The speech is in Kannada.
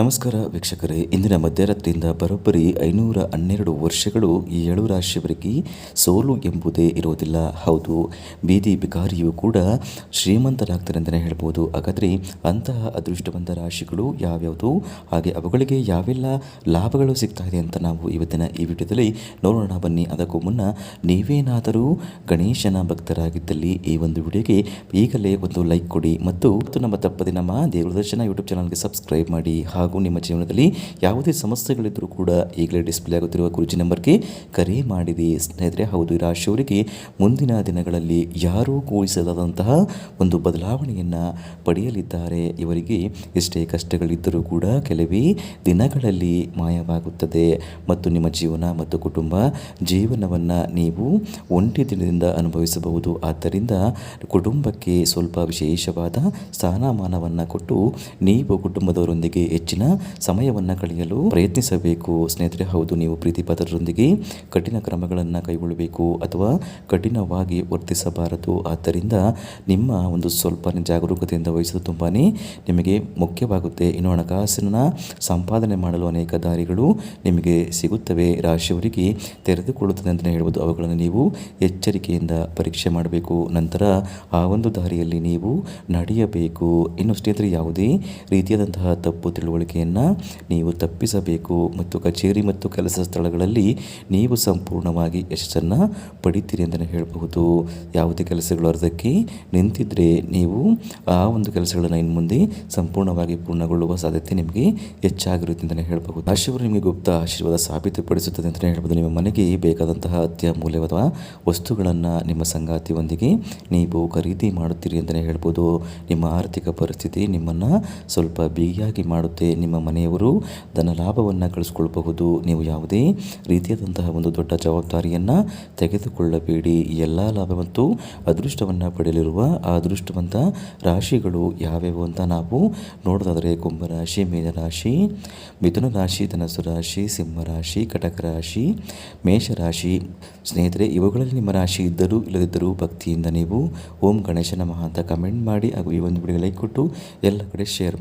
ನಮಸ್ಕಾರ ವೀಕ್ಷಕರೇ, ಇಂದಿನ ಮಧ್ಯರಾತ್ರಿಯಿಂದ ಬರೋಬ್ಬರಿ ಐನೂರ ಹನ್ನೆರಡು ವರ್ಷಗಳು ಈ ಏಳು ರಾಶಿಯವರಿಗೆ ಸೋಲು ಎಂಬುದೇ ಇರೋದಿಲ್ಲ ಹೌದು, ಬೀದಿ ಬಿಕಾರಿಯು ಕೂಡ ಶ್ರೀಮಂತರಾಗ್ತಾರೆ ಅಂತಲೇ ಹೇಳ್ಬೋದು. ಹಾಗಾದರೆ ಅಂತಹ ಅದೃಷ್ಟವಂತ ರಾಶಿಗಳು ಯಾವ್ಯಾವುದು? ಹಾಗೆ ಅವುಗಳಿಗೆ ಯಾವೆಲ್ಲ ಲಾಭಗಳು ಸಿಗ್ತಾ ಇದೆ ಅಂತ ನಾವು ಇವತ್ತಿನ ಈ ವಿಡಿಯೋದಲ್ಲಿ ನೋಡೋಣ. ಬನ್ನಿ, ಅದಕ್ಕೂ ಮುನ್ನ ನೀವೇನಾದರೂ ಗಣೇಶನ ಭಕ್ತರಾಗಿದ್ದಲ್ಲಿ ಈ ಒಂದು ವಿಡಿಯೋಗೆ ಈಗಲೇ ಒಂದು ಲೈಕ್ ಕೊಡಿ ಮತ್ತು ನಮ್ಮ ತಪ್ಪದೆ ನಮ್ಮ ದೇವರದರ್ಶನ ಯೂಟ್ಯೂಬ್ ಚಾನಲ್ಗೆ ಸಬ್ಸ್ಕ್ರೈಬ್ ಮಾಡಿ. ಹಾಗೂ ನಿಮ್ಮ ಜೀವನದಲ್ಲಿ ಯಾವುದೇ ಸಮಸ್ಯೆಗಳಿದ್ದರೂ ಕೂಡ ಈಗಲೇ ಡಿಸ್ಪ್ಲೇ ಆಗುತ್ತಿರುವ ಗುರುಜಿ ನಂಬರ್ಗೆ ಕರೆ ಮಾಡಿದೆ. ಸ್ನೇಹಿತರೆ, ಹೌದು, ಈ ರಾಶಿಯವರಿಗೆ ಮುಂದಿನ ದಿನಗಳಲ್ಲಿ ಯಾರೂ ಊಹಿಸದಾದಂತಹ ಒಂದು ಬದಲಾವಣೆಯನ್ನು ಪಡೆಯಲಿದ್ದಾರೆ. ಇವರಿಗೆ ಎಷ್ಟೇ ಕಷ್ಟಗಳಿದ್ದರೂ ಕೂಡ ಕೆಲವೇ ದಿನಗಳಲ್ಲಿ ಮಾಯವಾಗುತ್ತದೆ. ಮತ್ತು ನಿಮ್ಮ ಜೀವನ ಮತ್ತು ಕುಟುಂಬ ಜೀವನವನ್ನು ನೀವು ಒಂಟಿ ದಿನದಿಂದ ಅನುಭವಿಸಬಹುದು. ಆದ್ದರಿಂದ ಕುಟುಂಬಕ್ಕೆ ಸ್ವಲ್ಪ ವಿಶೇಷವಾದ ಸ್ಥಾನಮಾನವನ್ನು ಕೊಟ್ಟು ನೀವು ಕುಟುಂಬದವರೊಂದಿಗೆ ಹೆಚ್ಚಿನ ಸಮಯವನ್ನು ಕಳೆಯಲು ಪ್ರಯತ್ನಿಸಬೇಕು. ಸ್ನೇಹಿತರೆ, ಹೌದು, ನೀವು ಪ್ರೀತಿ ಪಾತ್ರರೊಂದಿಗೆ ಕಠಿಣ ಕ್ರಮಗಳನ್ನು ಕೈಗೊಳ್ಳಬೇಕು ಅಥವಾ ಕಠಿಣವಾಗಿ ವರ್ತಿಸಬಾರದು. ಆದ್ದರಿಂದ ನಿಮ್ಮ ಒಂದು ಸ್ವಲ್ಪ ಜಾಗರೂಕತೆಯಿಂದ ವಹಿಸಲು ತುಂಬಾ ನಿಮಗೆ ಮುಖ್ಯವಾಗುತ್ತೆ. ಇನ್ನು ಹಣಕಾಸಿನ ಸಂಪಾದನೆ ಮಾಡಲು ಅನೇಕ ದಾರಿಗಳು ನಿಮಗೆ ಸಿಗುತ್ತವೆ. ರಾಶಿಯವರಿಗೆ ತೆರೆದುಕೊಳ್ಳುತ್ತದೆ ಅಂತಲೇ ಹೇಳ್ಬೋದು. ಅವುಗಳನ್ನು ನೀವು ಎಚ್ಚರಿಕೆಯಿಂದ ಪರೀಕ್ಷೆ ಮಾಡಬೇಕು. ನಂತರ ಆ ಒಂದು ದಾರಿಯಲ್ಲಿ ನೀವು ನಡೆಯಬೇಕು. ಇನ್ನು ಸ್ನೇಹಿತರೆ, ಯಾವುದೇ ರೀತಿಯಾದಂತಹ ತಪ್ಪು ತಿಳುವಳಿಕೆಯನ್ನು ನೀವು ತಪ್ಪಿಸಬೇಕು ಮತ್ತು ಕಚೇರಿ ಮತ್ತು ಕೆಲಸ ಸ್ಥಳಗಳಲ್ಲಿ ನೀವು ಸಂಪೂರ್ಣವಾಗಿ ಯಶಸ್ಸನ್ನು ಪಡಿತೀರಿ ಅಂತಲೇ ಹೇಳಬಹುದು. ಯಾವುದೇ ಕೆಲಸಗಳು ಅರ್ಧಕ್ಕೆ ನಿಂತಿದ್ದರೆ ನೀವು ಆ ಒಂದು ಕೆಲಸಗಳನ್ನು ಇನ್ನು ಮುಂದೆ ಸಂಪೂರ್ಣವಾಗಿ ಪೂರ್ಣಗೊಳ್ಳುವ ಸಾಧ್ಯತೆ ನಿಮಗೆ ಹೆಚ್ಚಾಗಿರುತ್ತೆ ಅಂತಲೇ ಹೇಳಬಹುದು. ಆಶೀರ್ವಾದ ನಿಮಗೆ ಗುಪ್ತ ಆಶೀರ್ವಾದ ಸಾಬೀತುಪಡಿಸುತ್ತದೆ ಅಂತಲೇ ಹೇಳ್ಬೋದು ನಿಮ್ಮ ಮನೆಗೆ ಬೇಕಾದಂತಹ ಅತ್ಯಮೂಲ್ಯವಾದ ವಸ್ತುಗಳನ್ನು ನಿಮ್ಮ ಸಂಗಾತಿಯೊಂದಿಗೆ ನೀವು ಖರೀದಿ ಮಾಡುತ್ತೀರಿ ಅಂತಲೇ ಹೇಳ್ಬೋದು ನಿಮ್ಮ ಆರ್ಥಿಕ ಪರಿಸ್ಥಿತಿ ನಿಮ್ಮನ್ನು ಸ್ವಲ್ಪ ಬಿಗಿಯಾಗಿ ಮಾಡುತ್ತೆ. ನಿಮ್ಮ ಮನೆಯವರು ಧನ ಲಾಭವನ್ನು ಗಳಿಸ್ಕೊಳ್ಬಹುದು ನೀವು ಯಾವುದೇ ರೀತಿಯಾದಂತಹ ಒಂದು ದೊಡ್ಡ ಜವಾಬ್ದಾರಿಯನ್ನು ತೆಗೆದುಕೊಳ್ಳಬೇಡಿ. ಎಲ್ಲ ಲಾಭ ಮತ್ತು ಅದೃಷ್ಟವನ್ನು ಪಡೆಯಲಿರುವ ಆ ಅದೃಷ್ಟವಂತ ರಾಶಿಗಳು ಯಾವ್ಯಾವು ಅಂತ ನಾವು ನೋಡೋದಾದರೆ ಕುಂಭರಾಶಿ ಮೀನರಾಶಿ ಮಿಥುನ ರಾಶಿ ಧನಸು ರಾಶಿ ಸಿಂಹರಾಶಿ ಕಟಕ ರಾಶಿ ಮೇಷರಾಶಿ ಸ್ನೇಹಿತರೆ, ಇವುಗಳಲ್ಲಿ ನಿಮ್ಮ ರಾಶಿ ಇದ್ದರೂ ಇಲ್ಲದಿದ್ದರೂ ಭಕ್ತಿಯಿಂದ ನೀವು ಓಂ ಗಣೇಶನ ಮಹಾ ಅಂತ ಕಮೆಂಟ್ ಮಾಡಿ ಹಾಗೂ ಈ ಒಂದು ವಿಡಿಯೋ ಲೈಕ್ ಕೊಟ್ಟು ಎಲ್ಲ ಕಡೆ ಶೇರ್ ಮಾಡಿ.